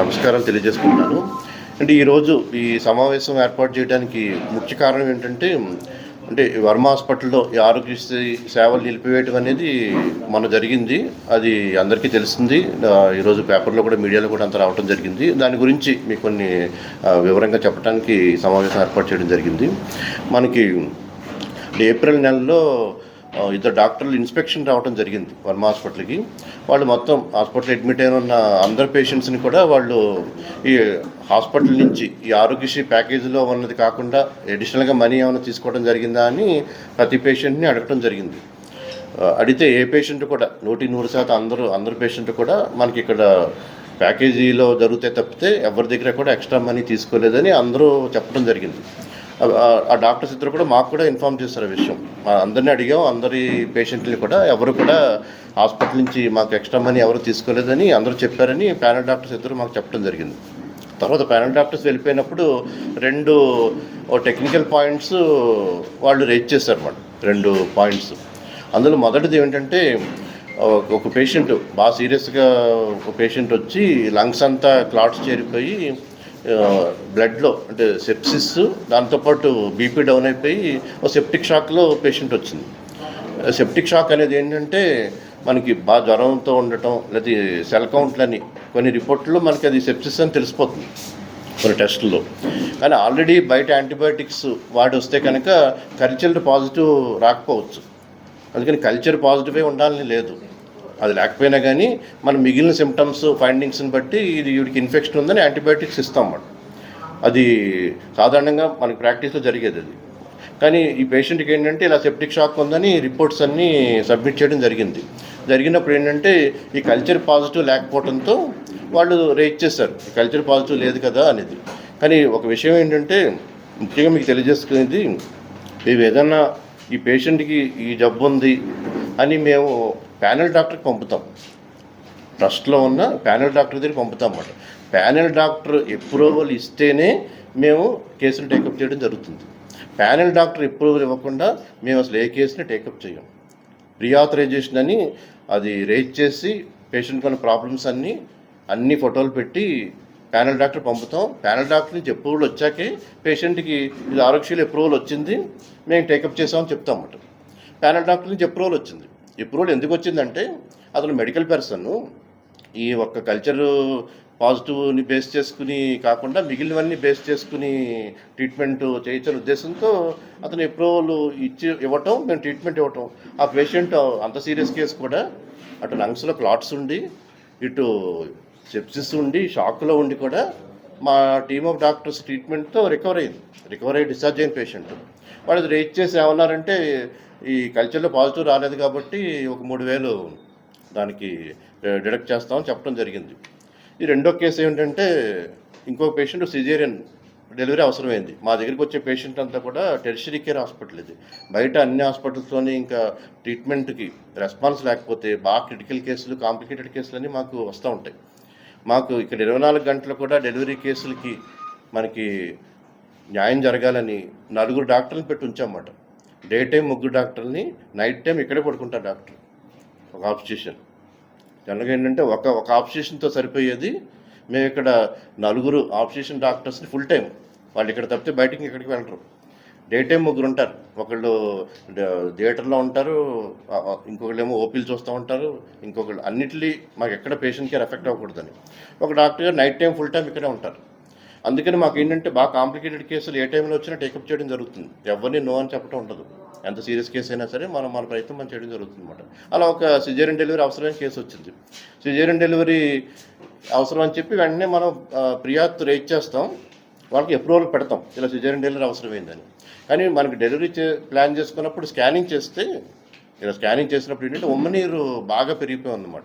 నమస్కారం తెలియజేసుకుంటున్నాను. అంటే ఈరోజు ఈ సమావేశం ఏర్పాటు చేయడానికి ముఖ్య కారణం ఏంటంటే అంటే వర్మ హాస్పిటల్లో ఈ ఆరోగ్యశ్రీ సేవలు నిలిపివేయటం అనేది మన జరిగింది. అది అందరికీ తెలిసింది. ఈరోజు పేపర్లో కూడా మీడియాలో కూడా అంత రావడం జరిగింది. దాని గురించి మీకు కొన్ని వివరంగా చెప్పడానికి సమావేశం ఏర్పాటు చేయడం జరిగింది. మనకి ఏప్రిల్ నెలలో ఇద్దరు డాక్టర్లు ఇన్స్పెక్షన్ రావడం జరిగింది వర్మ హాస్పిటల్కి. వాళ్ళు మొత్తం హాస్పిటల్ అడ్మిట్ అయిన ఉన్న అందరు పేషెంట్స్ని కూడా వాళ్ళు ఈ హాస్పిటల్ నుంచి ఈ ఆరోగ్యశ్రీ ప్యాకేజీలో ఉన్నది కాకుండా అడిషనల్గా మనీ ఏమైనా తీసుకోవడం జరిగిందా అని ప్రతి పేషెంట్ని అడగటం జరిగింది. అడిగితే ఏ పేషెంట్ కూడా నూటి నూరు శాతం అందరూ అందరు పేషెంట్ కూడా మనకి ఇక్కడ ప్యాకేజీలో జరిగితే తప్పితే ఎవరి దగ్గర కూడా ఎక్స్ట్రా మనీ తీసుకోలేదని అందరూ చెప్పడం జరిగింది. ఆ- డాక్టర్స్ ఇద్దరు కూడా మాకు కూడా ఇన్ఫామ్ చేస్తారు ఆ విషయం. అందరిని అడిగాం అందరి పేషెంట్ని కూడా ఎవరు కూడా హాస్పిటల్ నుంచి మాకు ఎక్స్ట్రా మనీ ఎవరు తీసుకోలేదని అందరూ చెప్పారని ప్యానల్ డాక్టర్స్ ఇద్దరు మాకు చెప్పడం జరిగింది. తర్వాత ప్యానల్ డాక్టర్స్ వెళ్ళిపోయినప్పుడు రెండు ఓ టెక్నికల్ పాయింట్స్ వాళ్ళు రేజ్ చేశారు అన్నమాట రెండు పాయింట్స్. అందులో మొదటిది ఏంటంటే ఒక- ఒక పేషెంట్ బాగా సీరియస్గా ఒక పేషెంట్ వచ్చి లంగ్స్ అంతా క్లాట్స్ చేరిపోయి బ్లడ్లో అంటే సెప్సిస్ దాంతోపాటు బీపీ డౌన్ అయిపోయి ఒక సెప్టిక్ షాక్లో పేషెంట్ వచ్చింది. సెప్టిక్ షాక్ అనేది ఏంటంటే మనకి బాగా జ్వరంతో ఉండటం లేదా సెల్ కౌంట్లని కొన్ని రిపోర్ట్లో మనకి అది సెప్సిస్ అని తెలిసిపోతుంది కొన్ని టెస్టుల్లో. కానీ ఆల్రెడీ బయట యాంటీబయాటిక్స్ వాడి వస్తే కనుక కల్చర్ పాజిటివ్ రాకపోవచ్చు. అందుకని కల్చర్ పాజిటివే ఉండాలని లేదు. అది లేకపోయినా కానీ మనం మిగిలిన సిమ్టమ్స్ ఫైండింగ్స్ని బట్టి ఇది వీడికి ఇన్ఫెక్షన్ ఉందని యాంటీబయాటిక్స్ ఇస్తాం మనం. అది సాధారణంగా మనకి ప్రాక్టీస్లో జరిగేది అది. కానీ ఈ పేషెంట్కి ఏంటంటే ఇలా సెప్టిక్ షాక్ ఉందని రిపోర్ట్స్ అన్నీ సబ్మిట్ చేయడం జరిగింది. జరిగినప్పుడు ఏంటంటే ఈ కల్చర్ పాజిటివ్ లేకపోవడంతో వాళ్ళు రేట్ చేశారు. కల్చర్ పాజిటివ్ లేదు కదా అనేది. కానీ ఒక విషయం ఏంటంటే ముఖ్యంగా మీకు తెలియజేసుకునేది మేము ఏదన్నా ఈ పేషెంట్కి ఈ జబ్బు ఉంది అని మేము ప్యానల్ డాక్టర్కి పంపుతాం. ట్రస్ట్లో ఉన్న ప్యానల్ డాక్టర్ దగ్గరికి పంపుతాం అన్నమాట. ప్యానల్ డాక్టర్ అప్రూవల్ ఇస్తేనే మేము కేసులు టేకప్ చేయడం జరుగుతుంది. ప్యానల్ డాక్టర్ అప్రూవల్ ఇవ్వకుండా మేము అసలు ఏ కేసుని టేకప్ చేయం రీఆథరైజేషన్ అని అది రేజ్ చేసి పేషెంట్కి ఉన్న ప్రాబ్లమ్స్ అన్నీ అన్ని ఫోటోలు పెట్టి ప్యానల్ డాక్టర్ పంపుతాం. ప్యానల్ డాక్టర్ నుంచి అప్రూవల్ వచ్చాకే పేషెంట్కి ఇది ఆరోగ్యలు అప్రూవల్ వచ్చింది మేము టేకప్ చేసామని చెప్తాం అన్నమాట. ప్యానల్ డాక్టర్ నుంచి అప్రూవల్ వచ్చింది. అప్రూవల్ ఎందుకు వచ్చిందంటే అతను మెడికల్ పర్సన్ ఈ ఒక్క కల్చర్ పాజిటివ్ని బేస్ చేసుకుని కాకుండా మిగిలినవన్నీ బేస్ చేసుకుని ట్రీట్మెంట్ చేయించిన ఉద్దేశంతో అతను అప్రూవల్ ఇచ్చి ఇవ్వటం మేము ట్రీట్మెంట్ ఇవ్వటం. ఆ పేషెంట్ అంత సీరియస్ కేసు కూడా అటు లంగ్స్లో క్లాట్స్ ఉండి ఇటు సెప్సిస్ ఉండి షాక్లో ఉండి కూడా మా టీమ్ ఆఫ్ డాక్టర్స్ ట్రీట్మెంట్తో రికవర్ అయింది. రికవర్ అయ్యి డిశ్చార్జ్ అయిన పేషెంట్ వాళ్ళు రేట్ చేసి ఏమన్నారంటే ఈ కల్చర్లో పాజిటివ్ రాలేదు కాబట్టి ఒక మూడు వేలు దానికి డిడక్ట్ చేస్తామని చెప్పడం జరిగింది. ఈ రెండో కేసు ఏంటంటే ఇంకో పేషెంట్ సిజేరియన్ డెలివరీ అవసరమైంది. మా దగ్గరికి వచ్చే పేషెంట్ అంతా కూడా టెరిషరీ కేర్ హాస్పిటల్ ఇది. బయట అన్ని హాస్పిటల్స్లోని ఇంకా ట్రీట్మెంట్కి రెస్పాన్స్ లేకపోతే బాగా క్రిటికల్ కేసులు కాంప్లికేటెడ్ కేసులు అన్నీ మాకు వస్తూ ఉంటాయి. మాకు ఇక్కడ ఇరవై నాలుగు గంటలు కూడా డెలివరీ కేసులకి మనకి న్యాయం జరగాలని నలుగురు డాక్టర్లను పెట్టి ఉంచామన్నమాట డే టైం ముగ్గురు డాక్టర్ని నైట్ టైం ఇక్కడే పడుకుంటారు డాక్టర్ ఒక ఆబ్స్టిషన్ జనరల్గా ఏంటంటే ఒక ఒక ఆబ్స్టిషన్తో సరిపోయేది మేము ఇక్కడ నలుగురు ఆబ్స్టిషన్ డాక్టర్స్ని ఫుల్ టైం వాళ్ళు ఇక్కడ తప్పితే బయటికి ఇక్కడికి వెళ్ళరు. డే టైం ముగ్గురు ఉంటారు. ఒకళ్ళు థియేటర్లో ఉంటారు ఇంకొకళ్ళు ఏమో ఓపీలు చూస్తూ ఉంటారు ఇంకొకళ్ళు అన్నిటినీ మాకు ఎక్కడ పేషెంట్ కేర్ ఎఫెక్ట్ అవ్వకూడదని. ఒక డాక్టర్ గారు నైట్ టైం ఫుల్ టైం ఇక్కడే ఉంటారు. అందుకని మాకు ఏంటంటే బాగా కాంప్లికేటెడ్ కేసులు ఏ టైంలో వచ్చినా టేకప్ చేయడం జరుగుతుంది. ఎవరిని నో అని చెప్పడం ఉండదు. ఎంత సీరియస్ కేసు అయినా సరే మనం మన ప్రయత్నం మనం చేయడం జరుగుతుంది అనమాట అలా ఒక సిజేరియన్ డెలివరీ అవసరమైన కేసు వచ్చింది. సిజేరియన్ డెలివరీ అవసరం అని చెప్పి వెంటనే మనం ఆ, ఫిర్యాదు రేట్ చేస్తాం. వాళ్ళకి అప్రూవల్ పెడతాం. ఇలా సిజేరియన్ డెలివరీ అవసరమైందని. కానీ మనకి డెలివరీ చే ప్లాన్ చేసుకున్నప్పుడు స్కానింగ్ చేస్తే ఇలా స్కానింగ్ చేసినప్పుడు ఏంటంటే ఉమ్మనీరు బాగా పెరిగిపోయి ఉందన్నమాట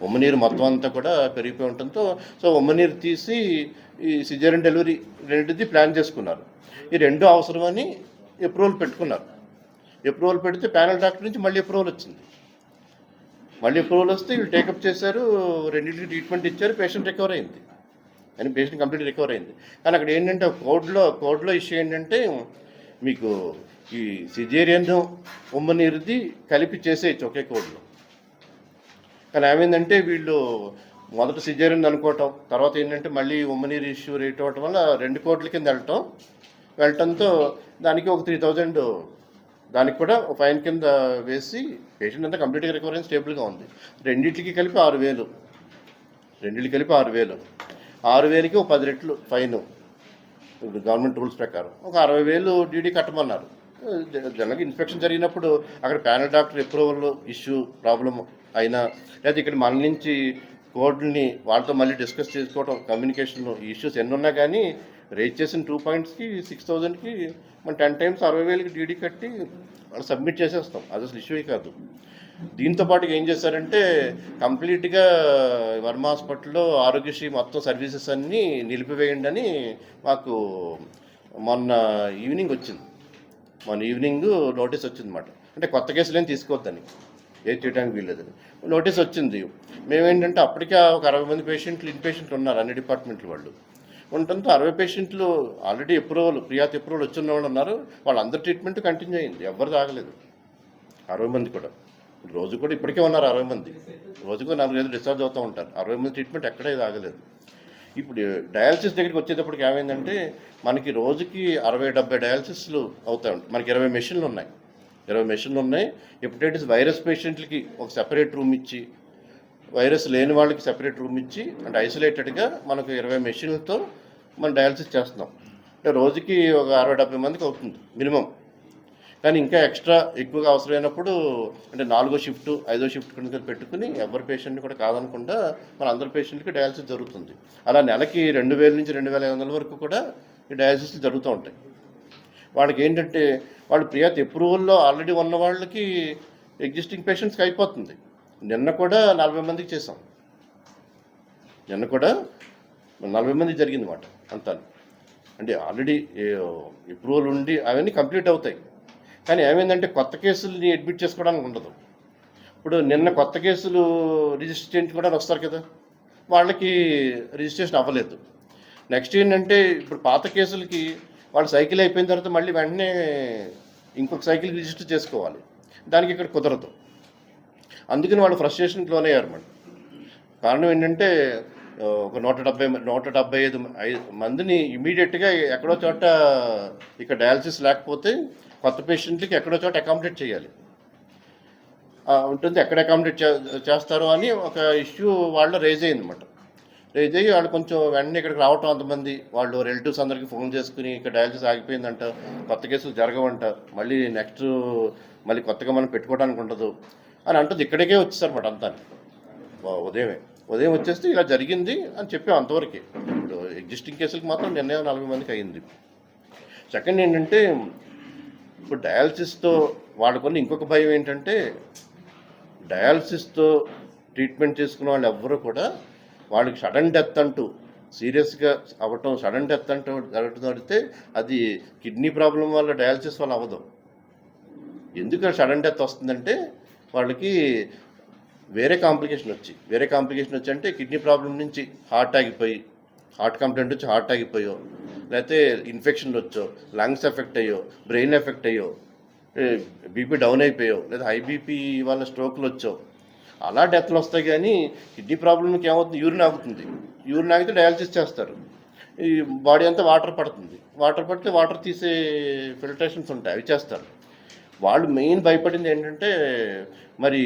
ఉమ్మనీరు మొత్తం అంతా కూడా పెరిగిపోయి ఉండటంతో సో ఉమ్మనీరు తీసి ఈ సిజేరియన్ డెలివరీ రెండింటిది ప్లాన్ చేసుకున్నారు. ఈ రెండు అవసరమని అప్రూవల్ పెట్టుకున్నారు. అప్రూవల్ పెడితే ప్యానల్ డాక్టర్ నుంచి మళ్ళీ అప్రూవల్ వచ్చింది. మళ్ళీ అప్రూవల్ వస్తే వీళ్ళు టేకప్ చేశారు రెండింటికి ట్రీట్మెంట్ ఇచ్చారు పేషెంట్ రికవర్ అయింది. అని పేషెంట్ కంప్లీట్ రికవర్ అయింది. కానీ అక్కడ ఏంటంటే కోడ్లో కోడ్లో ఇష్యూ ఏంటంటే మీకు ఈ సిజేరియన్ ఉమ్మనీరుది కలిపి చేసేయచ్చు ఒకే కోడ్లో కానీ ఏమైందంటే వీళ్ళు మొదట సిజేరియన్ అనుకోవటం తర్వాత ఏంటంటే మళ్ళీ ఉమ్మనీరు ఇష్యూ రేట్ అవ్వటం వల్ల రెండు కోట్ల కింద వెళ్ళటం. వెళ్ళటంతో దానికి ఒక త్రీ థౌజండ్ దానికి కూడా ఒక ఫైన్ కింద వేసి పేషెంట్ అంతా కంప్లీట్గా రికవర్ అయిన స్టేబుల్గా ఉంది. రెండింటికి కలిపి ఆరు వేలు. రెండింటికి కలిపి ఆరు వేలు. ఆరు వేలకి ఒక పది రెట్లు ఫైన్ ఇప్పుడు గవర్నమెంట్ రూల్స్ ప్రకారం ఒక అరవై వేలు డీడీ కట్టమన్నారు. జనరల్గా ఇన్స్పెక్షన్ జరిగినప్పుడు అక్కడ panel doctor approval issue problem అయినా లేదా ఇక్కడ మన నుంచి కోడ్ని వాళ్ళతో మళ్ళీ డిస్కస్ చేసుకోవడం కమ్యూనికేషన్ ఇష్యూస్ ఎన్ని ఉన్నా కానీ రేజ్ చేసిన టూ పాయింట్స్కి సిక్స్ థౌజండ్కి మనం టెన్ టైమ్స్ అరవై వేలకి డీడీ కట్టి సబ్మిట్ చేసేస్తాం. అది అసలు ఇష్యూ కాదు. దీంతో పాటు ఏం చేశారంటే కంప్లీట్గా వర్మ హాస్పిటల్లో ఆరోగ్యశ్రీ మొత్తం సర్వీసెస్ అన్నీ నిలిపివేయండి అని మాకు మొన్న ఈవినింగ్ వచ్చింది. మొన్న ఈవినింగ్ నోటీస్ వచ్చిందన్నమాట. అంటే కొత్త కేసులు ఏం తీసుకోవద్దని. ఏది చేయడానికి వీల్లేదని నోటీస్ వచ్చింది. మేమేంటంటే అప్పటికే ఒక అరవై మంది పేషెంట్లు ఇన్ పేషెంట్లు ఉన్నారు అన్ని డిపార్ట్మెంట్ల వాళ్ళు. ఉండటంతో అరవై పేషెంట్లు ఆల్రెడీ అప్రూవల్ ప్రియాతి అప్రూవల్ వచ్చిన వాళ్ళు ఉన్నారు. వాళ్ళందరి ట్రీట్మెంట్ కంటిన్యూ అయింది. ఎవరు తాగలేదు. అరవై మంది కూడా. రోజు కూడా ఇప్పటికే ఉన్నారు అరవై మంది. రోజుకు ఐదు డిశ్చార్జ్ అవుతూ ఉంటారు. అరవై మంది ట్రీట్మెంట్ ఎక్కడే తాగలేదు ఇప్పుడు డయాలసిస్ దగ్గరికి వచ్చేటప్పటికి ఏమైందంటే మనకి రోజుకి అరవై డెబ్బై డయాలసిస్లు అవుతాయి మనకి ఇరవై మెషిన్లు ఉన్నాయి. ఇరవై మెషిన్లు ఉన్నాయి. హెపటైటిస్ వైరస్ పేషెంట్లకి ఒక సెపరేట్ రూమ్ ఇచ్చి వైరస్ లేని వాళ్ళకి సెపరేట్ రూమ్ ఇచ్చి అంటే ఐసోలేటెడ్గా మనకు ఇరవై మెషిన్లతో మనం డయాలసిస్ చేస్తున్నాం. అంటే రోజుకి ఒక అరవై డెబ్బై మందికి అవుతుంది మినిమం. కానీ ఇంకా ఎక్స్ట్రా ఎక్కువగా అవసరమైనప్పుడు అంటే నాలుగో షిఫ్ట్ ఐదో షిఫ్ట్ కింద పెట్టుకుని ఎవరి పేషెంట్ని కూడా కాదనకుండా మన అందరి పేషెంట్కి డయాలసిస్ జరుగుతుంది. అలా నెలకి రెండు వేల నుంచి రెండు వేల ఐదు వందల వరకు కూడా ఈ డయాలసిస్ జరుగుతూ ఉంటాయి. వాళ్ళకి ఏంటంటే వాళ్ళు ప్రియాతి ఎప్రూవల్లో ఆల్రెడీ ఉన్న వాళ్ళకి ఎగ్జిస్టింగ్ పేషెంట్స్కి అయిపోతుంది. నిన్న కూడా నలభై మందికి చేసాం నిన్న కూడా నలభై మందికి జరిగింది మాట అంతా అంటే ఆల్రెడీ అప్రూవల్ ఉండి అవన్నీ కంప్లీట్ అవుతాయి. కానీ ఏమైందంటే కొత్త కేసుల్ని అడ్మిట్ చేసుకోవడానికి ఉండదు. ఇప్పుడు నిన్న కొత్త కేసులు రిజిస్టర్ చేయించుకోవడానికి వస్తారు కదా వాళ్ళకి రిజిస్ట్రేషన్ అవ్వలేదు. నెక్స్ట్ ఏంటంటే ఇప్పుడు పాత కేసులకి వాళ్ళు సైకిల్ అయిపోయిన తర్వాత మళ్ళీ వెంటనే ఇంకొక సైకిల్ రిజిస్టర్ చేసుకోవాలి. దానికి ఇక్కడ కుదరదు. అందుకని వాళ్ళు ఫ్రస్ట్రేషన్కి లోనయ్యారు మరి. కారణం ఏంటంటే ఒక నూట డెబ్బై నూట డెబ్బై ఐదు మందిని ఇమీడియట్గా ఎక్కడో చోట ఇక్కడ డయాలసిస్ లేకపోతే కొత్త పేషెంట్లకి ఎక్కడో చోట అకామిడేట్ చేయాలి. ఉంటుంది. ఎక్కడ అకామిడేట్ చే- చేస్తారో అని ఒక ఇష్యూ వాళ్ళు రేజ్ అయింది అనమాట వాళ్ళు కొంచెం వెంటనే ఇక్కడికి రావటం అంతమంది. వాళ్ళు రిలేటివ్స్ అందరికీ ఫోన్ చేసుకుని ఇక్కడ డయాలసిస్ ఆగిపోయిందంట. కొత్త కేసులు జరగవంట. మళ్ళీ నెక్స్ట్ మళ్ళీ కొత్తగా మనం పెట్టుకోవడానికి ఉండదు. అని అంటుంది. ఇక్కడికే వచ్చేసారన్నమాట అంతా. ఉదయమే. ఉదయం వచ్చేస్తే ఇలా జరిగింది అని చెప్పాం అంతవరకే. ఇప్పుడు ఎగ్జిస్టింగ్ కేసులకు మాత్రం నిర్ణయం నలభై మందికి అయింది. సెకండ్ ఏంటంటే ఇప్పుడు డయాలసిస్తో వాడుకొని ఇంకొక భయం ఏంటంటే డయాలసిస్తో ట్రీట్మెంట్ చేసుకున్న వాళ్ళు ఎవ్వరూ కూడా వాళ్ళకి సడన్ డెత్ అంటూ సీరియస్గా అవ్వటం సడన్ డెత్ అంటూ జరగటం జరిగితే అది కిడ్నీ ప్రాబ్లం వల్ల డయాలసిస్ వల్ల అవ్వదు. ఎందుకు సడన్ డెత్ వస్తుందంటే వాళ్ళకి వేరే కాంప్లికేషన్ వచ్చి వేరే కాంప్లికేషన్ వచ్చి అంటే కిడ్నీ ప్రాబ్లం నుంచి హార్ట్ ఆగిపోయి హార్ట్ కంప్లైంట్ వచ్చి హార్ట్ ఆగిపోయో లేకపోతే ఇన్ఫెక్షన్లు వచ్చో లంగ్స్ ఎఫెక్ట్ అయ్యో బ్రెయిన్ ఎఫెక్ట్ అయ్యో బీపీ డౌన్ అయిపోయో లేదా హై బీపీ వల్ల స్ట్రోక్లు వచ్చో అలా డెత్లు వస్తాయి కానీ కిడ్నీ ప్రాబ్లంకి ఏమవుతుంది? యూరిన్ ఆగుతుంది. యూరిన్ ఆగితే డయాలసిస్ చేస్తారు. ఈ బాడీ అంతా వాటర్ పడుతుంది. వాటర్ పడితే వాటర్ తీసే ఫిల్టరేషన్స్ ఉంటాయి. అవి చేస్తారు. వాళ్ళు మెయిన్ భయపడింది ఏంటంటే మరి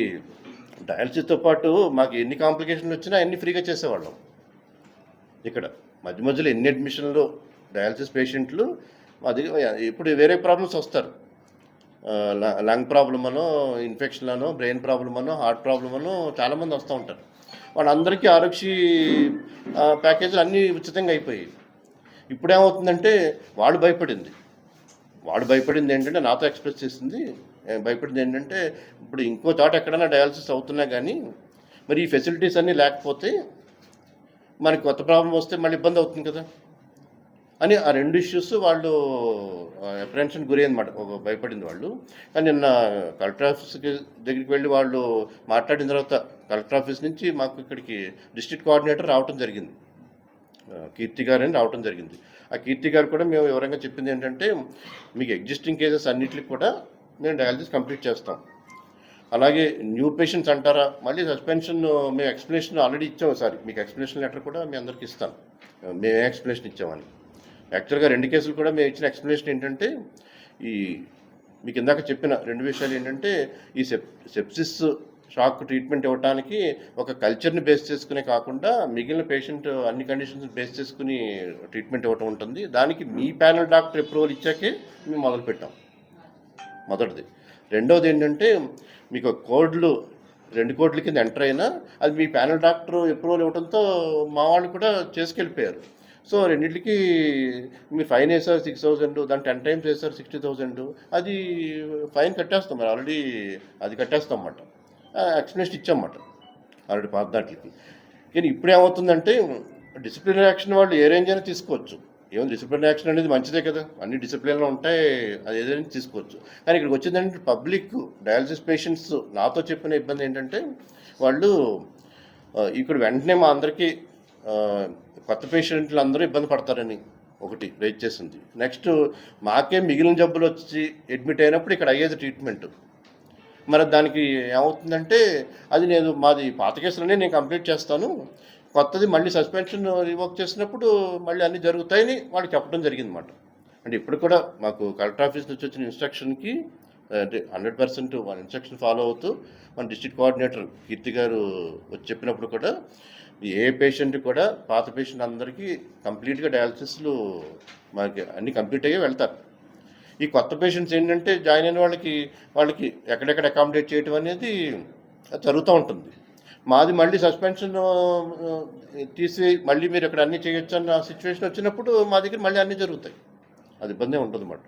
డయాలసిస్తో పాటు మాకు ఎన్ని కాంప్లికేషన్లు వచ్చినా అన్ని ఫ్రీగా చేసేవాళ్ళం. ఇక్కడ మధ్య మధ్యలో ఎన్ని అడ్మిషన్లు డయాలసిస్ పేషెంట్లు అది ఇప్పుడు వేరే ప్రాబ్లమ్స్ వస్తారు. లంగ్ ప్రాబ్లమ్ అనో ఇన్ఫెక్షన్ అనో బ్రెయిన్ ప్రాబ్లమ్ అనో హార్ట్ ప్రాబ్లమ్ అనో చాలామంది వస్తూ ఉంటారు. వాళ్ళందరికీ ఆరోగ్య ప్యాకేజీలు అన్నీ ఉచితంగా అయిపోయాయి. ఇప్పుడేమవుతుందంటే వాడు భయపడింది. వాడు భయపడింది ఏంటంటే నాతో ఎక్స్ప్రెస్ చేసింది. భయపడింది ఏంటంటే ఇప్పుడు ఇంకో చోట ఎక్కడైనా డయాలసిస్ అవుతున్నా కానీ మరి ఈ ఫెసిలిటీస్ అన్నీ లేకపోతే మనకి కొత్త ప్రాబ్లం వస్తే మళ్ళీ ఇబ్బంది అవుతుంది కదా. అని ఆ రెండు ఇష్యూస్ వాళ్ళు అప్రహెన్షన్ గురి అనమాట ఒక భయపడింది వాళ్ళు. కానీ నిన్న కలెక్టర్ ఆఫీస్కి దగ్గరికి వెళ్ళి వాళ్ళు మాట్లాడిన తర్వాత కలెక్టర్ ఆఫీస్ నుంచి మాకు ఇక్కడికి డిస్ట్రిక్ట్ కోఆర్డినేటర్ రావటం జరిగింది. కీర్తి గారు అని రావటం జరిగింది. ఆ కీర్తి గారు కూడా మేము వివరంగా చెప్పింది ఏంటంటే మీకు ఎగ్జిస్టింగ్ కేసెస్ అన్నిటికి కూడా మేము డయాలసిస్ కంప్లీట్ చేస్తాం. అలాగే న్యూ పేషెంట్స్ అంటారా? మళ్ళీ సస్పెన్షన్ మేము ఎక్స్ప్లెనేషన్ ఆల్రెడీ ఇచ్చాం సార్ మీకు ఎక్స్ప్లెనేషన్ లెటర్ కూడా మీ అందరికి ఇస్తాను. మేము ఎక్స్ప్లెనేషన్ ఇచ్చామని యాక్చువల్గా రెండు కేసులు కూడా మేము ఇచ్చిన ఎక్స్ప్లెనేషన్ ఏంటంటే ఈ మీకు ఇందాక చెప్పిన రెండు విషయాలు ఏంటంటే ఈ సెప్ సెప్సిస్ షాక్ ట్రీట్మెంట్ ఇవ్వడానికి ఒక కల్చర్ని బేస్ చేసుకునే కాకుండా మిగిలిన పేషెంట్ అన్ని కండిషన్స్ బేస్ చేసుకుని ట్రీట్మెంట్ ఇవ్వటం ఉంటుంది. దానికి మీ ప్యానల్ డాక్టర్ అప్రూవల్ ఇచ్చాకే మేము మొదలు పెట్టాం. మొదటిది. రెండవది ఏంటంటే మీకు కోడ్లు రెండు కోట్ల కింద ఎంటర్ అయినా అది మీ ప్యానల్ డాక్టర్ అప్రూవల్ ఇవ్వడంతో మా వాళ్ళు కూడా చేసుకెళ్ళిపోయారు. సో రెండింటికి మీరు ఫైన్ వేసారు సిక్స్ థౌజండ్ దాని టెన్ టైమ్స్ వేసారు సిక్స్టీ థౌజండ్. అది ఫైన్ కట్టేస్తాం మరి ఆల్రెడీ అది కట్టేస్తాం అన్నమాట. ఎక్స్ప్లెనేషన్ ఇచ్చామన్నమాట ఆల్రెడీ పాత దాంట్లకి. కానీ ఇప్పుడు ఏమవుతుందంటే డిసిప్లిన్ యాక్షన్ వాళ్ళు ఏ రేంజ్ అయినా తీసుకోవచ్చు. ఏమో డిసిప్లిన్ యాక్షన్ అనేది మంచిదే కదా అన్ని డిసిప్లిన్లో ఉంటాయి అది ఏదైనా తీసుకోవచ్చు. కానీ ఇక్కడికి వచ్చిందంటే పబ్లిక్ డయాలసిస్ పేషెంట్స్ నాతో చెప్పిన ఇబ్బంది ఏంటంటే వాళ్ళు ఇక్కడ వెంటనే మా అందరికీ కొత్త పేషెంట్లు అందరూ ఇబ్బంది పడతారని ఒకటి రేట్ చేసింది. నెక్స్ట్ మాకే మిగిలిన జబ్బులు వచ్చి అడ్మిట్ అయినప్పుడు ఇక్కడ అయ్యేది ట్రీట్మెంట్. మరి దానికి ఏమవుతుందంటే అది నేను మాది పాత కేసులోనే నేను కంప్లీట్ చేస్తాను. కొత్తది మళ్ళీ సస్పెన్షన్ రివోక్ చేసినప్పుడు మళ్ళీ అన్నీ జరుగుతాయని వాళ్ళు చెప్పడం జరిగింది అనమాట అంటే ఇప్పుడు కూడా మాకు కలెక్టర్ ఆఫీస్ నుంచి వచ్చిన ఇన్స్ట్రక్షన్కి అంటే హండ్రెడ్ పర్సెంట్ వాళ్ళ ఇన్స్ట్రక్షన్ ఫాలో అవుతూ మన డిస్ట్రిక్ట్ కోఆర్డినేటర్ కీర్తి గారు వచ్చి చెప్పినప్పుడు కూడా ఏ పేషెంట్ కూడా పాత పేషెంట్ అందరికీ కంప్లీట్గా డయాలసిస్లు మనకి అన్ని కంప్లీట్ అయ్యి వెళ్తారు. ఈ కొత్త పేషెంట్స్ ఏంటంటే జాయిన్ అయిన వాళ్ళకి వాళ్ళకి ఎక్కడెక్కడ అకామిడేట్ చేయటం అనేది జరుగుతూ ఉంటుంది. మాది మళ్ళీ సస్పెన్షన్ తీసి మళ్ళీ మీరు ఇక్కడ అన్నీ చేయొచ్చు అన్న సిచ్యువేషన్ వచ్చినప్పుడు మా దగ్గర మళ్ళీ అన్నీ జరుగుతాయి. అది ఇబ్బంది ఉంటుంది అన్నమాట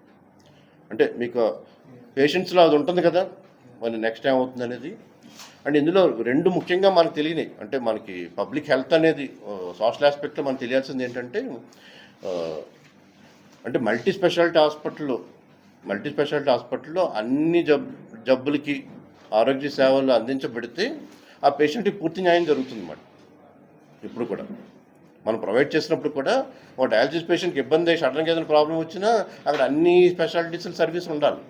అంటే మీకు పేషెంట్స్లో అది ఉంటుంది కదా మరి నెక్స్ట్ టైం అవుతుంది అనేది అండ్ ఇందులో రెండు ముఖ్యంగా మనకు తెలియనివి అంటే మనకి పబ్లిక్ హెల్త్ అనేది సోషల్ ఆస్పెక్ట్లో మనకు తెలియాల్సింది ఏంటంటే అంటే మల్టీ స్పెషాలిటీ హాస్పిటల్లో మల్టీ స్పెషాలిటీ హాస్పిటల్లో అన్ని జబ్ జబ్బులకి ఆరోగ్య సేవలు అందించబడితే ఆ పేషెంట్కి పూర్తి న్యాయం జరుగుతుంది అన్నమాట ఇప్పుడు కూడా. మనం ప్రొవైడ్ చేసినప్పుడు కూడా ఒక డయాలసిస్ పేషెంట్కి ఇబ్బంది సడన్గా ఏదైనా ప్రాబ్లం వచ్చినా అక్కడ అన్ని స్పెషాలిటీస్ సర్వీస్ ఉండాలి.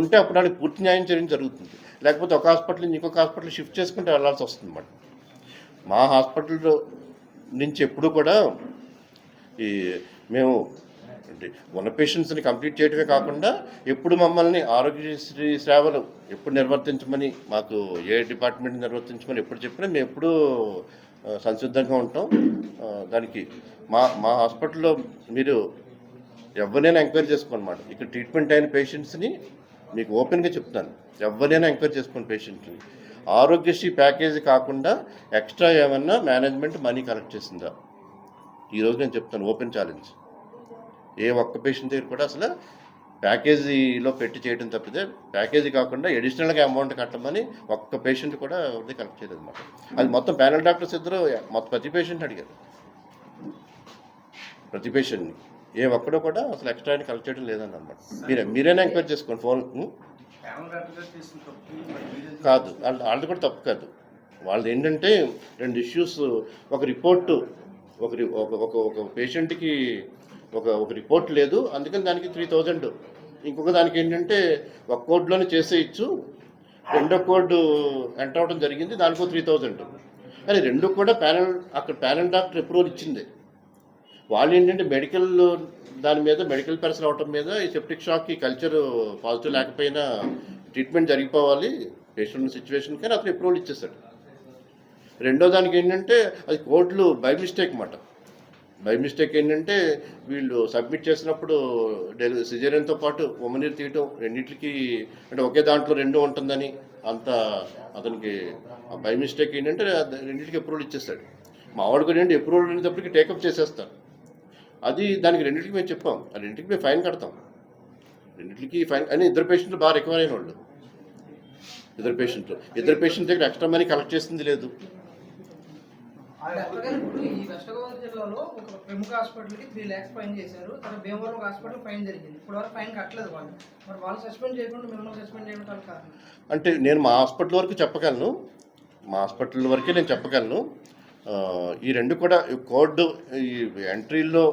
ఉంటే అప్పుడు వాళ్ళకి పూర్తి న్యాయం చేయడం జరుగుతుంది. లేకపోతే ఒక హాస్పిటల్ నుంచి ఇంకొక హాస్పిటల్ షిఫ్ట్ చేసుకుంటే వెళ్ళాల్సి వస్తుంది అన్నమాట. మా హాస్పిటల్ నుంచి ఎప్పుడు కూడా ఈ మేము అంటే ఉన్న పేషెంట్స్ని కంప్లీట్ చేయడమే కాకుండా ఎప్పుడు మమ్మల్ని ఆరోగ్యశ్రీ సేవలు ఎప్పుడు నిర్వర్తించమని మాకు ఏ డిపార్ట్మెంట్ నిర్వర్తించమని ఎప్పుడు చెప్పినా మేము ఎప్పుడూ సంసిద్ధంగా ఉంటాం. దానికి మా మా హాస్పిటల్లో మీరు ఎవరినైనా ఎంక్వైరీ చేసుకోనమాట ఇక్కడ ట్రీట్మెంట్ అయిన పేషెంట్స్ని మీకు ఓపెన్గా చెప్తాను. ఎవరినైనా ఎంక్వైరీ చేసుకోండి పేషెంట్ని. ఆరోగ్యశ్రీ ప్యాకేజీ కాకుండా ఎక్స్ట్రా ఏమన్నా మేనేజ్మెంట్ మనీ కలెక్ట్ చేసిందా? ఈరోజు నేను చెప్తాను ఓపెన్ ఛాలెంజ్. ఏ ఒక్క పేషెంట్ దగ్గర కూడా అసలు ప్యాకేజీలో పెట్టి చేయడం తప్పితే ప్యాకేజీ కాకుండా అడిషనల్గా అమౌంట్ కట్టమని ఒక్క పేషెంట్ కూడా ఎవరిది కలెక్ట్ చేయలేదు అనమాట అది మొత్తం ప్యానల్ డాక్టర్స్ ఇద్దరు మొత్తం ప్రతి పేషెంట్ అడిగారు. ప్రతి పేషెంట్ని ఏ ఒక్కడో కూడా అసలు ఎక్స్ట్రా కలెక్ట్ చేయడం లేదని అనమాట మీరే మీరైనా ఎంక్వైరీ చేసుకోండి ఫోన్? కాదు వాళ్ళది కూడా తప్పు కాదు. వాళ్ళది ఏంటంటే రెండు ఇష్యూస్ ఒక రిపోర్టు ఒక ఒక ఒక పేషెంట్కి ఒక ఒక రిపోర్ట్ లేదు అందుకని దానికి త్రీ థౌజండ్ ఇంకొక దానికి ఏంటంటే ఒక కోడ్లోనే చేసేయచ్చు రెండో కోడ్ ఎంటర్ అవ్వడం జరిగింది దానికో త్రీ థౌజండ్ కానీ రెండు కూడా ప్యానల్ అక్కడ ప్యానల్ డాక్టర్ అప్రూవల్ ఇచ్చింది. వాళ్ళు ఏంటంటే మెడికల్ దాని మీద మెడికల్ పర్సన్ అవటం మీద ఈ సెప్టిక్ షాక్కి కల్చర్ పాజిటివ్ లేకపోయినా ట్రీట్మెంట్ జరిగిపోవాలి. పేషెంట్ సిచ్యువేషన్ కానీ అతను అప్రూవల్ ఇచ్చేస్తాడు రెండో దానికి ఏంటంటే అది కోర్టులు బై మిస్టేక్ మాట బై మిస్టేక్ ఏంటంటే వీళ్ళు సబ్మిట్ చేసినప్పుడు డెలి సిజేరియన్తో పాటు ఉమ్మనీరు తీయటం రెండింటికి అంటే ఒకే దాంట్లో రెండు ఉంటుందని అంత అతనికి బై మిస్టేక్ ఏంటంటే రెండింటికి అప్రూవల్ ఇచ్చేస్తాడు మావాడు కూడా ఏంటంటే అప్రూవల్ అనేటప్పటికి టేకప్ చేసేస్తారు. అది దానికి రెండింటికి మేము చెప్పాం. ఆ రెండింటికి మేము ఫైన్ కడతాం. రెండింటికి ఫైన్ అని ఇద్దరు పేషెంట్లు బాగా రికవర్ అయిన వాళ్ళు. ఇద్దరు పేషెంట్లు ఇద్దరు పేషెంట్ దగ్గర ఎక్స్ట్రా మనీ కలెక్ట్ చేసింది లేదు. డాక్టర్ గారు ఇప్పుడు ఈ వెస్ట్ గోదావరి జిల్లాలో ఒక ప్రముఖ హాస్పిటల్కి త్రీ ల్యాక్స్ ఫైన్ చేశారు. తర్వాత భీమవరం ఒక హాస్పిటల్ ఫైన్ జరిగింది. ఇప్పుడు వరకు ఫైన్ కట్టలేదు వాళ్ళు. మరి వాళ్ళు సస్పెండ్ చేయకుండా మిమ్మల్ని సస్పెండ్ చేయడం వాళ్ళ కారణం? అంటే నేను మా హాస్పిటల్ వరకు చెప్పగలను. మా హాస్పిటల్ వరకే నేను చెప్పగలను. ఈ రెండు కూడా కోడ్ ఈ ఎంట్రీలో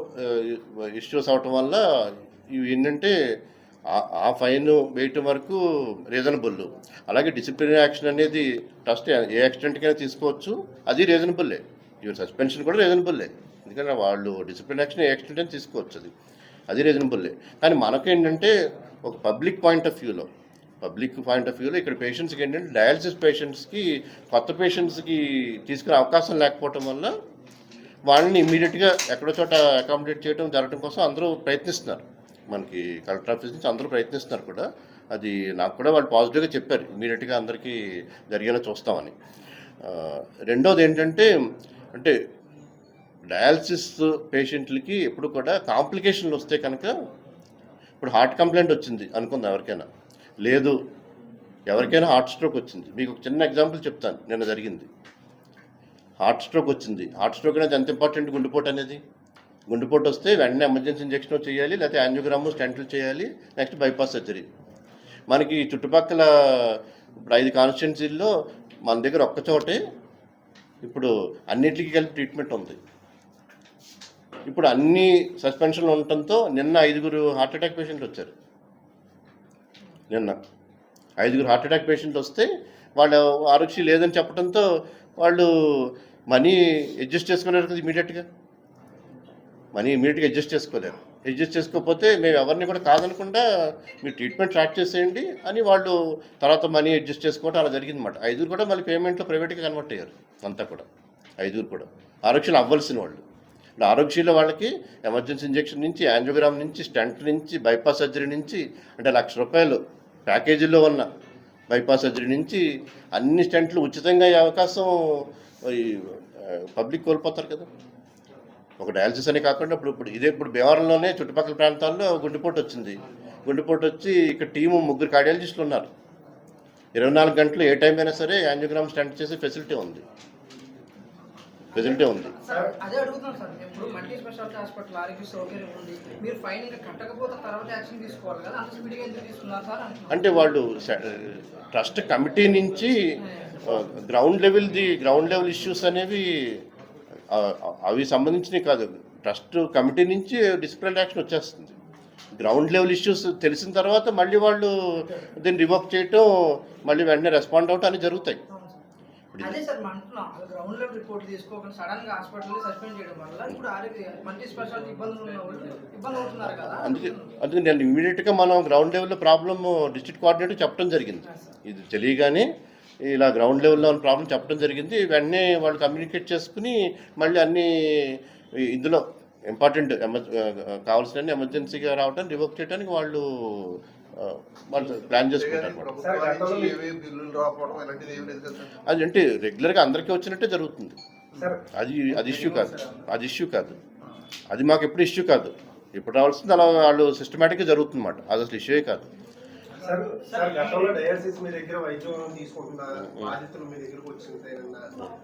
ఇష్యూస్ అవటం వల్ల ఇవి ఏంటంటే ఆ- ఫైన్ వేయటం వరకు రీజనబుల్. అలాగే డిసిప్లినరీ యాక్షన్ అనేది ట్రస్ట్ ఏ యాక్సిడెంట్కైనా తీసుకోవచ్చు. అది రీజనబుల్లే ఈవెన్ సస్పెన్షన్ కూడా రీజనబుల్లే ఎందుకంటే వాళ్ళు డిసిప్లిన్ యాక్షన్ ఏ యాక్సిడెంట్ అయినా తీసుకోవచ్చు అది. అది రీజనబుల్లే కానీ మనకేంటంటే ఒక పబ్లిక్ పాయింట్ ఆఫ్ వ్యూలో పబ్లిక్ పాయింట్ ఆఫ్ వ్యూలో ఇక్కడ పేషెంట్స్కి ఏంటంటే డయాలసిస్ పేషెంట్స్కి కొత్త పేషెంట్స్కి తీసుకునే అవకాశం లేకపోవటం వల్ల వాళ్ళని ఇమీడియట్గా ఎక్కడో చోట అకామిడేట్ చేయడం జరగడం కోసం అందరూ ప్రయత్నిస్తున్నారు. మనకి కలెక్టర్ ఆఫీస్ నుంచి అందరూ ప్రయత్నిస్తున్నారు కూడా. అది నాకు కూడా వాళ్ళు పాజిటివ్గా చెప్పారు. ఇమీడియట్గా అందరికీ జరిగేలా చూస్తామని. రెండోది ఏంటంటే అంటే డయాలసిస్ పేషెంట్లకి ఎప్పుడు కూడా కాంప్లికేషన్లు వస్తే కనుక ఇప్పుడు హార్ట్ కంప్లైంట్ వచ్చింది అనుకుందాం ఎవరికైనా. లేదు. ఎవరికైనా హార్ట్ స్ట్రోక్ వచ్చింది. మీకు ఒక చిన్న ఎగ్జాంపుల్ చెప్తాను. నిన్న జరిగింది. హార్ట్ స్ట్రోక్ వచ్చింది. హార్ట్ స్ట్రోక్ అనేది ఎంత ఇంపార్టెంట్? గుండెపోటు అనేది. గుండెపోటు వస్తే వెంటనే ఎమర్జెన్సీ ఇంజెక్షన్ చేయాలి లేకపోతే యాంజియోగ్రాము స్టెంట్లు చేయాలి నెక్స్ట్ బైపాస్ సర్జరీ. మనకి చుట్టుపక్కల ఇప్పుడు ఐదు కాన్స్టిట్యున్సీల్లో మన దగ్గర ఒక్క చోటే ఇప్పుడు అన్నిటికీ కలిపి ట్రీట్మెంట్ ఉంది. ఇప్పుడు అన్ని సస్పెన్షన్లు ఉండటంతో నిన్న ఐదుగురు హార్ట్ అటాక్ పేషెంట్లు వచ్చారు. నిన్న. ఐదుగురు హార్ట్ అటాక్ పేషెంట్లు వస్తే వాళ్ళ ఆరోగ్యం లేదని చెప్పడంతో వాళ్ళు మనీ అడ్జస్ట్ చేసుకున్నారు కదా ఇమీడియట్గా. మనీ ఇమీడియట్గా అడ్జస్ట్ చేసుకోలేరు. అడ్జస్ట్ చేసుకోకపోతే మేము ఎవరిని కూడా కాదనకుండా మీరు ట్రీట్మెంట్ స్టార్ట్ చేసేయండి అని వాళ్ళు తర్వాత మనీ అడ్జస్ట్ చేసుకోవడం అలా జరిగిందన్నమాట. ఐదుగురు కూడా మళ్ళీ పేమెంట్లో ప్రైవేట్గా కన్వర్ట్ అయ్యారు అంతా కూడా. ఐదుగురు కూడా. ఆరోగ్యం అవ్వాల్సిన వాళ్ళు. ఇప్పుడు వాళ్ళకి ఎమర్జెన్సీ ఇంజెక్షన్ నుంచి యాంజియోగ్రామ్ నుంచి స్టంట్ నుంచి బైపాస్ సర్జరీ నుంచి అంటే లక్ష రూపాయలు ప్యాకేజీలో ఉన్న బైపాస్ సర్జరీ నుంచి అన్ని స్టంట్లు ఉచితంగా అయ్యే అవకాశం ఈ పబ్లిక్ కోల్పోతారు కదా. ఒక డయాలసిస్ అనే కాకుండా ఇప్పుడు ఇప్పుడు ఇదే ఇప్పుడు భీమవరంలోనే చుట్టుపక్కల ప్రాంతాల్లో గుండెపోటు వచ్చింది. గుండెపోటు వచ్చి ఇక్కడ టీము ముగ్గురు కార్డియాలజిస్టులు ఉన్నారు. ఇరవై నాలుగు గంటలు ఏ టైం అయినా సరే యాంజియోగ్రామ్ స్టంట్ చేసే ఫెసిలిటీ ఉంది. ఫెసిలిటీ ఉంది. సార్ అదే అడుగుతున్నాం సార్. ఇప్పుడు మల్టీ స్పెషాలిటీ హాస్పిటల్ ఆరోగ్య సౌకర్యం ఉంది. మీరు ఫైన్ ఇంకా కట్టకపోతే తర్వాత యాక్షన్ తీసుకోవాలి కదా. అంత స్పీడ్గా ఎందుకు తీసుకున్నారు సార్ అంటున్నాం అంటే వాళ్ళు ట్రస్ట్ కమిటీ నుంచి గ్రౌండ్ లెవెల్ది గ్రౌండ్ లెవెల్ ఇష్యూస్ అనేవి అవి సంబంధించినవి కాదు. ట్రస్ట్ కమిటీ నుంచి డిసిప్లిన్ యాక్షన్ వచ్చేస్తుంది. గ్రౌండ్ లెవెల్ ఇష్యూస్ తెలిసిన తర్వాత మళ్ళీ వాళ్ళు దీన్ని రివోక్ చేయటం మళ్ళీ వెంటనే రెస్పాండ్ అవటం అన్ని జరుగుతాయి. అదే సార్ అంటున్నాం. గ్రౌండ్ లెవెల్ రిపోర్ట్ తీసుకోకుండా సడన్గా హాస్పిటల్ సస్పెండ్ చేయడం వల్ల ఇప్పుడు ఆరోగ్య మల్టీ స్పెషాలిటీ ఇబ్బందులు ఇబ్బంది అవుతున్నారు కదా. అందుకే అందుకే నేను ఇమీడియట్గా మనం గ్రౌండ్ లెవెల్లో ప్రాబ్లమ్ డిస్ట్రిక్ట్ కోఆర్డినేటర్ చెప్పడం జరిగింది. ఇది తెలియగానే ఇలా గ్రౌండ్ లెవెల్లో ప్రాబ్లం చెప్పడం జరిగింది. వెంటనే వాళ్ళు కమ్యూనికేట్ చేసుకుని మళ్ళీ అన్ని ఇందులో ఇంపార్టెంట్ ఎమర్ కావాల్సిన ఎమర్జెన్సీగా రావడం రివోక్ చేయడానికి వాళ్ళు ప్లాన్ చేసుకుంటారు అది అంటే రెగ్యులర్గా అందరికీ వచ్చినట్టే జరుగుతుంది. సార్ అది అది ఇష్యూ కాదు. అది ఇష్యూ కాదు. అది మాకు ఎప్పుడు ఇష్యూ కాదు. ఇప్పుడు రావాల్సింది అలా వాళ్ళు సిస్టమేటిక్గా జరుగుతుందన్నమాట. అది అసలు ఇష్యూయే కాదు. సార్ సార్ గతంలో డయాలసిస్ మీ దగ్గర వైద్యం తీసుకుంటున్న? బాధితులు మీ దగ్గరకు వచ్చింది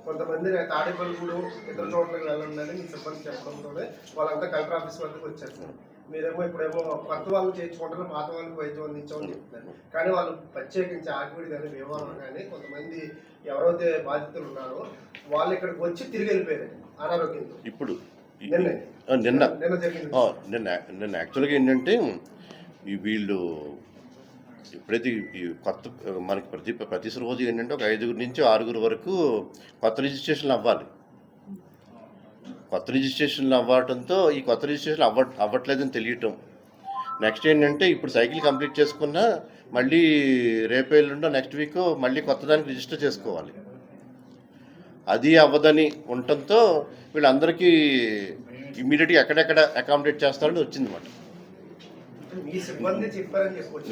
కొంతమంది తాడేపల్లిగూడు ఇతర చోట్లకి వెళ్ళండి మీ సిబ్బంది చెప్పడంతోనే వాళ్ళంతా కలెక్టర్ ఆఫీస్ వద్దకు వచ్చారు సార్. మీరేమో ఇప్పుడేమో కొత్త వాళ్ళు చేర్చుకుంటారు పాత వాళ్ళకి వైద్యం అందించామని చెప్తున్నారు. కానీ వాళ్ళు ప్రత్యేకించి ఆకివిడి కానీ భీమవరం కానీ కొంతమంది ఎవరైతే బాధితులు ఉన్నారో వాళ్ళు ఇక్కడికి వచ్చి తిరిగి వెళ్ళిపోయారు అనారోగ్యంతో. ఇప్పుడు నిన్న. నిన్న. నిన్న నిన్న యాక్చువల్గా ఏంటంటే ఈ వీళ్ళు ఈ కొత్త మనకి ప్రతి ప్రతి రోజు ఏంటంటే ఒక ఐదుగురు నుంచి ఆరుగురు వరకు కొత్త రిజిస్ట్రేషన్లు అవ్వాలి. కొత్త రిజిస్ట్రేషన్లు అవ్వడంతో ఈ కొత్త రిజిస్ట్రేషన్ అవ్వ అవ్వట్లేదని తెలియటం. నెక్స్ట్ ఏంటంటే ఇప్పుడు సైకిల్ కంప్లీట్ చేసుకున్నా మళ్ళీ రేపు ఎల్లుండో నెక్స్ట్ వీక్ మళ్ళీ కొత్త దానికి రిజిస్టర్ చేసుకోవాలి. అది అవ్వదని ఉండటంతో వీళ్ళందరికీ ఇమ్మీడియట్గా ఎక్కడెక్కడ అకామిడేట్ చేస్తారని వచ్చిందన్నమాట.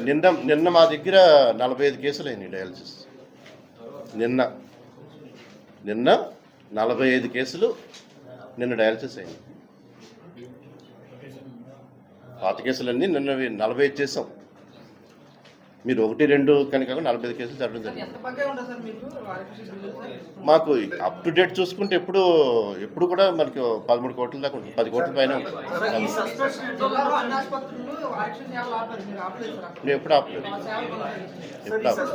నిన్న నిన్న మా దగ్గర నలభై ఐదు కేసులు అయినాయి డయాలసిస్. నిన్న నిన్న నలభై ఐదు కేసులు నిన్న డయాలసిస్ అయినాయి పాత కేసులన్నీ నిన్న నలభై చేసాం మీరు ఒకటి రెండు కనుక నలభై ఐదు కేసులు జరగడం జరిగింది. మీకు? అప్ టు డేట్ చూసుకుంటే ఎప్పుడు ఎప్పుడు కూడా మనకి పదమూడు కోట్ల దాకా ఉంటుంది. పది కోట్ల పైన ఉంటుంది. ఎప్పుడు ఆపలేదు. ఎప్పుడు ఆపలేదు.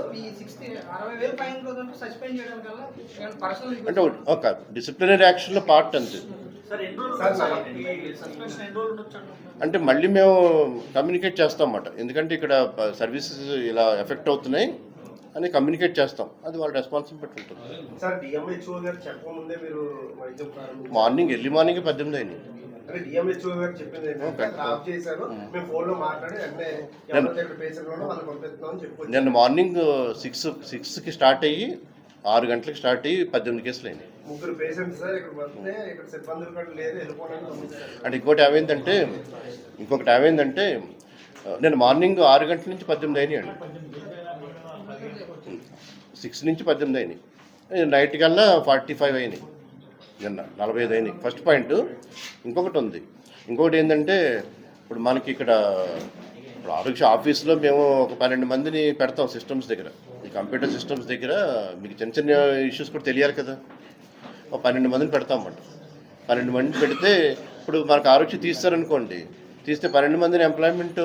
అంటే ఒక డిసిప్లినరీ యాక్షన్లో పార్ట్ అంతే. అంటే మళ్ళీ మేము కమ్యూనికేట్ చేస్తాం అన్నమాట ఎందుకంటే ఇక్కడ సర్వీసెస్ ఇలా ఎఫెక్ట్ అవుతున్నాయి అని కమ్యూనికేట్ చేస్తాం. అది వాళ్ళ రెస్పాన్సిబిలిటీ ఉంటుంది. మార్నింగ్ ఎర్లీ మార్నింగ్ పద్దెనిమిది చెప్పొచ్చు. నిన్న మార్నింగ్ సిక్స్ సిక్స్కి స్టార్ట్ అయ్యి ఆరు గంటలకు స్టార్ట్ అయ్యి పద్దెనిమిది కేసులు అయినాయి. ముగ్గురు పేషెంట్స్ సార్ ఇక్కడ వస్తే ఇక్కడ సిబ్బందులు కూడా లేదు వెళ్ళిపోవడానికి అంటే ఇంకోటి ఏమైందంటే ఇంకొకటి ఏమైందంటే నేను మార్నింగ్ ఆరు గంటల నుంచి పద్దెనిమిది అయినాయండి సిక్స్ నుంచి పద్దెనిమిది అయినాయి. నైట్ కల్లా ఫార్టీ ఫైవ్ అయినాయి. నిన్న నలభై ఐదు అయినాయి. First point. ఇంకొకటి ఉంది. ఇంకొకటి ఏంటంటే ఇప్పుడు మనకి ఇక్కడ ఇప్పుడు ఆరోగ్య ఆఫీస్లో మేము ఒక పన్నెండు మందిని పెడతాం సిస్టమ్స్ దగ్గర. ఈ కంప్యూటర్ సిస్టమ్స్ దగ్గర మీకు చిన్న చిన్న ఇష్యూస్ కూడా తెలియాలి కదా. ఒక పన్నెండు మందిని పెడతాం అన్నమాట. పన్నెండు మంది పెడితే ఇప్పుడు మనకు ఆరోగ్య తీస్తారనుకోండి తీస్తే పన్నెండు మందిని ఎంప్లాయ్మెంట్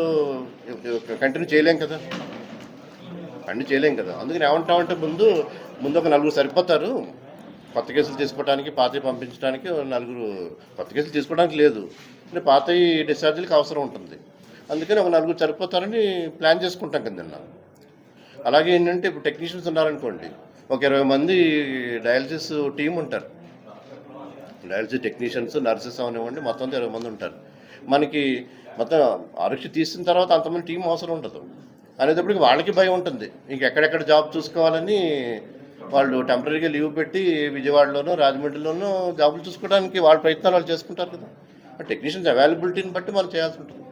కంటిన్యూ చేయలేం కదా. కంటిన్యూ చేయలేం కదా. అందుకని ఏమంటామంటే ముందు ముందు ఒక నలుగురు సరిపోతారు. కొత్త కేసులు తీసుకోవడానికి పాతవి పంపించడానికి నలుగురు కొత్త కేసులు తీసుకోవడానికి లేదు. అంటే పాతవి డిశ్చార్జీలకు అవసరం ఉంటుంది. అందుకని ఒక నలుగురు సరిపోతారని ప్లాన్ చేసుకుంటాం కింద అలాగే ఏంటంటే ఇప్పుడు టెక్నీషియన్స్ ఉన్నారనుకోండి ఒక ఇరవై మంది డయాలసిస్ టీం ఉంటారు. డయాలసిస్ టెక్నీషియన్స్ నర్సెస్ అవనివ్వండి మొత్తం ఇరవై మంది ఉంటారు. మనకి మొత్తం ఆరోగ్య తీసిన తర్వాత అంతమంది టీం అవసరం ఉండదు. అనేటప్పటికి వాళ్ళకి భయం ఉంటుంది. ఇంకెక్కడెక్కడ జాబ్ చూసుకోవాలని వాళ్ళు టెంపరీగా లీవ్ పెట్టి విజయవాడలోనూ రాజమండ్రిలోనూ జాబులు చూసుకోవడానికి వాళ్ళ ప్రయత్నాలు వాళ్ళు చేసుకుంటారు కదా. టెక్నీషియన్స్ అవైలబిలిటీని బట్టి మనం చేయాల్సి ఉంటుంది.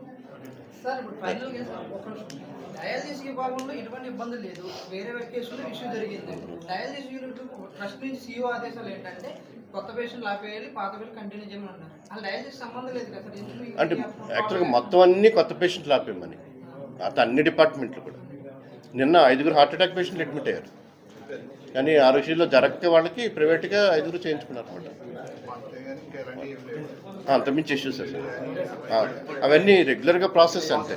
డయాలసిస్ విభాగంలో ఎటువంటి ఇబ్బంది లేదు. వేరే కేసులో ఇష్యూ జరిగింది. డయాలసిస్ యూనిట్ ట్రస్ట్ నుంచి సీఓ ఆదేశాలు ఏంటంటే కొత్త పేషెంట్లు ఆపేయాలి పాత పేషెంట్ కంటిన్యూ చేయమని అన్నారు అలా డయాలసిస్ సంబంధం లేదు కదా సార్ అంటే యాక్చువల్గా మొత్తం అన్ని కొత్త పేషెంట్లు ఆపేయమని అత అన్ని డిపార్ట్మెంట్లు కూడా. నిన్న ఐదుగురు హార్ట్ అటాక్ పేషెంట్లు అడ్మిట్ అయ్యారు. కానీ ఆ విషయంలో జరగక వాళ్ళకి ప్రైవేట్గా ఐదుగురు చేయించుకున్నారు అనమాట. అంతమించి ఇష్యూస్ అవన్నీ రెగ్యులర్గా ప్రాసెస్ అంతే.